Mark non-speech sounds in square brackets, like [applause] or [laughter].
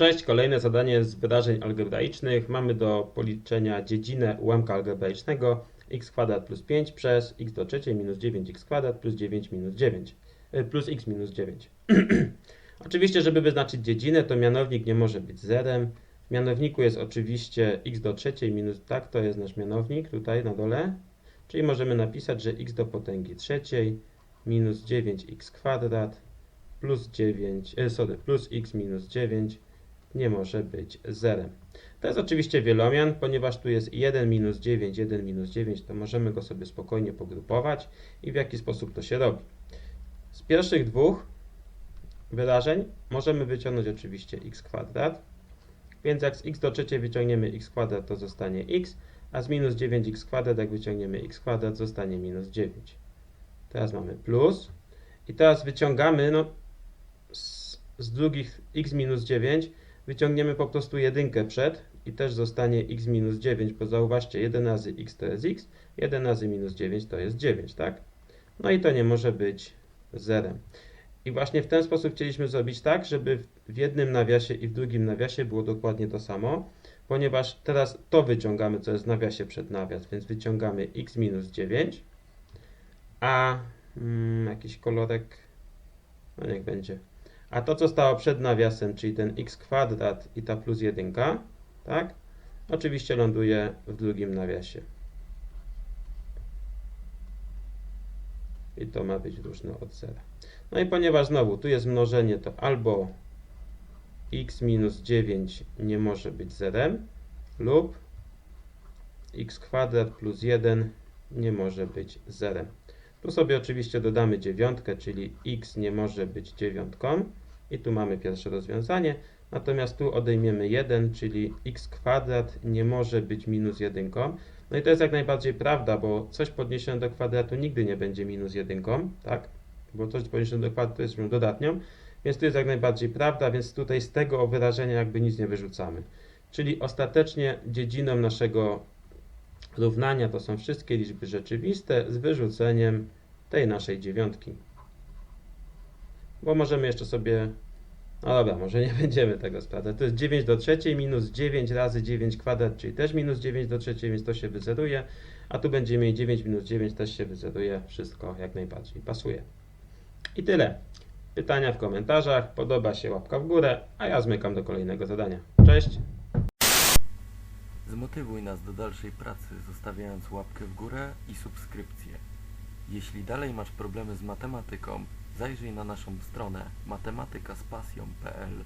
Cześć, kolejne zadanie z wyrażeń algebraicznych. Mamy do policzenia dziedzinę ułamka algebraicznego x kwadrat plus 5 przez x do trzeciej minus 9x kwadrat plus 9 minus 9 y, plus x minus 9. [clears throat] oczywiście, żeby wyznaczyć dziedzinę, to mianownik nie może być zerem. W mianowniku jest oczywiście x do trzeciej minus, tak, to jest nasz mianownik tutaj na dole. Czyli możemy napisać, że x do potęgi trzeciej minus 9x kwadrat plus 9, e, sorry, plus x minus 9 nie może być zerem. To jest oczywiście wielomian, ponieważ tu jest 1 minus 9, 1 minus 9, to możemy go sobie spokojnie pogrupować i w jaki sposób to się robi. Z pierwszych dwóch wyrażeń możemy wyciągnąć oczywiście x kwadrat, więc jak z x do trzeciej wyciągniemy x kwadrat, to zostanie x, a z minus 9x kwadrat, jak wyciągniemy x kwadrat, zostanie minus 9. Teraz mamy plus i teraz wyciągamy, no z, z drugich x minus 9 wyciągniemy po prostu jedynkę przed i też zostanie x minus 9, bo zauważcie, 1 razy x to jest x, 1 razy minus 9 to jest 9, tak? No i to nie może być zerem. I właśnie w ten sposób chcieliśmy zrobić tak, żeby w jednym nawiasie i w drugim nawiasie było dokładnie to samo, ponieważ teraz to wyciągamy, co jest w nawiasie przed nawias, więc wyciągamy x minus 9, a mm, jakiś kolorek, no niech będzie. A to, co stało przed nawiasem, czyli ten x kwadrat i ta plus 1, tak? Oczywiście ląduje w drugim nawiasie. I to ma być różne od zera. No i ponieważ znowu tu jest mnożenie, to albo x minus 9 nie może być zerem, lub x kwadrat plus 1 nie może być zerem. Tu sobie oczywiście dodamy dziewiątkę, czyli x nie może być dziewiątką. I tu mamy pierwsze rozwiązanie. Natomiast tu odejmiemy 1, czyli x kwadrat nie może być minus 1. No i to jest jak najbardziej prawda, bo coś podniesione do kwadratu nigdy nie będzie minus 1, tak? Bo coś podniesione do kwadratu jest liczbą dodatnią. Więc tu jest jak najbardziej prawda, więc tutaj z tego wyrażenia jakby nic nie wyrzucamy. Czyli ostatecznie dziedziną naszego równania to są wszystkie liczby rzeczywiste z wyrzuceniem tej naszej dziewiątki. Bo możemy jeszcze sobie. No dobra, może nie [laughs] będziemy tego sprawdzać. To jest 9 do trzeciej minus 9 razy 9 kwadrat, czyli też minus 9 do trzeciej, więc to się wyzeruje. A tu będziemy mieli 9 minus 9 też się wyzeruje. Wszystko jak najbardziej pasuje. I tyle. Pytania w komentarzach. Podoba się łapka w górę, a ja zmykam do kolejnego zadania. Cześć! Zmotywuj nas do dalszej pracy, zostawiając łapkę w górę i subskrypcję. Jeśli dalej masz problemy z matematyką, zajrzyj na naszą stronę matematykaspasją.pl